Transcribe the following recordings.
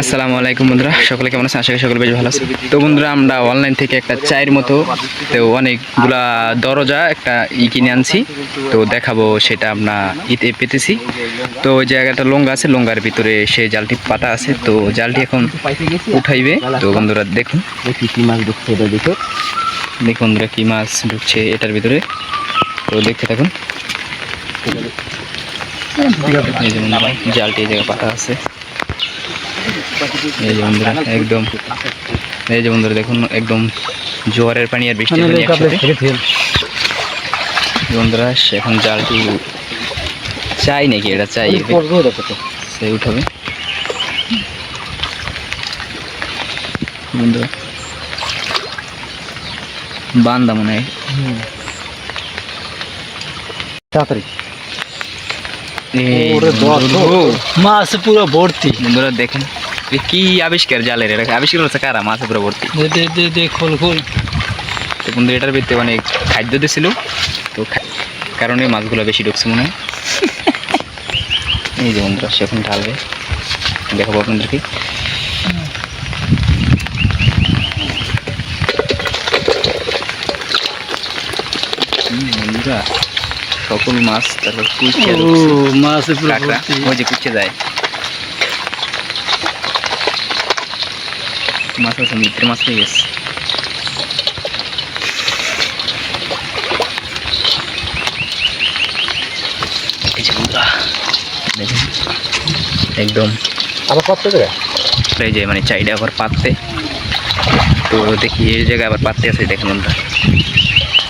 আসসালামু আলাইকুম বন্ধুরা, সকলে কেমন আছেন? আশা করি সকলে বেশ ভালো আছে তো বন্ধুরা, আমরা অনলাইন থেকে একটা চায়ের মতো, তো অনেকগুলা দরজা, একটা ই কিনে আনছি। তো দেখাবো সেটা আমরা ইতে পেতেছি। তো ওই জায়গাটা লঙ্গা আছে, লঙ্গার ভিতরে সেই জালটি পাতা আছে। তো জালটি এখন উঠাইবে। তো বন্ধুরা, দেখুন। দেখি কি মাছ ঢুকছে এটা দেখো দেখুন বন্ধুরা কি মাছ ঢুকছে এটার ভিতরে। তো দেখতে থাকুন। জালটি এই জায়গায় পাতা আছে। এই যে বন্ধুরা একদম। এই যে বন্ধুরা দেখুন একদম জোয়ারের পানি আর বৃষ্টির পানি একসাথে। বন্ধুরা এখন জালটি চাই নাকি? এটা চাই সে উঠাবে। বন্ধুরা বান্দা মনে হয়। তাড়াতাড়ি। মাছ পুরো ভর্তি। বন্ধুরা দেখেন। কি আবিষ্কার জালের এটা আবিষ্কার করছে কারা? মাছে পুরো ভর্তি দে দে দে দে খোল খোল। তো বন্ধু এটার ভিতরে অনেক খাদ্য দিছিল। তো কারণে মাছগুলো বেশি ঢুকছে মনে হয়। এই যে বন্ধুরা সে এখন ঢালবে। দেখাবো আপনাদেরকে। বন্ধুরা সকল মাছ তারপর ঢুকছে। মাছ ওই যে কুচে যায়। মাছ আছে মিত্র মাছ হয়ে গেছে একদম আবার কত করে এই যে মানে চাইডে আবার পাততে তো দেখি এই জায়গায় আবার পাততে আছে দেখেন বন্ধুরা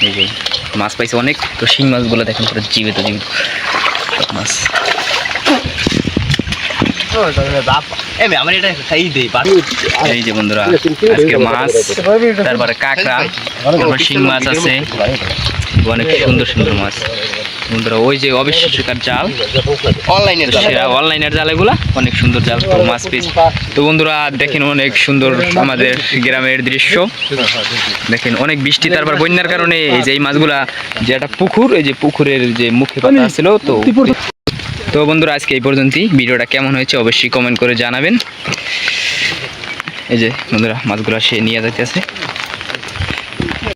এই যে মাছ পাইছে অনেক তো শিং মাছগুলো দেখেন পুরো জীবিত জীবিত মাছ অনলাইনের অনেক সুন্দর জাল মাছ তো বন্ধুরা দেখেন অনেক সুন্দর আমাদের গ্রামের দৃশ্য দেখেন অনেক বৃষ্টি তারপর বন্যার কারণে এই যে এই মাছগুলা, যে একটা পুকুর, এই যে পুকুরের যে মুখে পাতা ছিল, তো তো বন্ধুরা, আজকে এই পর্যন্তই। ভিডিওটা কেমন হয়েছে অবশ্যই কমেন্ট করে জানাবেন। এই যে বন্ধুরা, মাছগুলো সে নিয়ে যাইতেছে।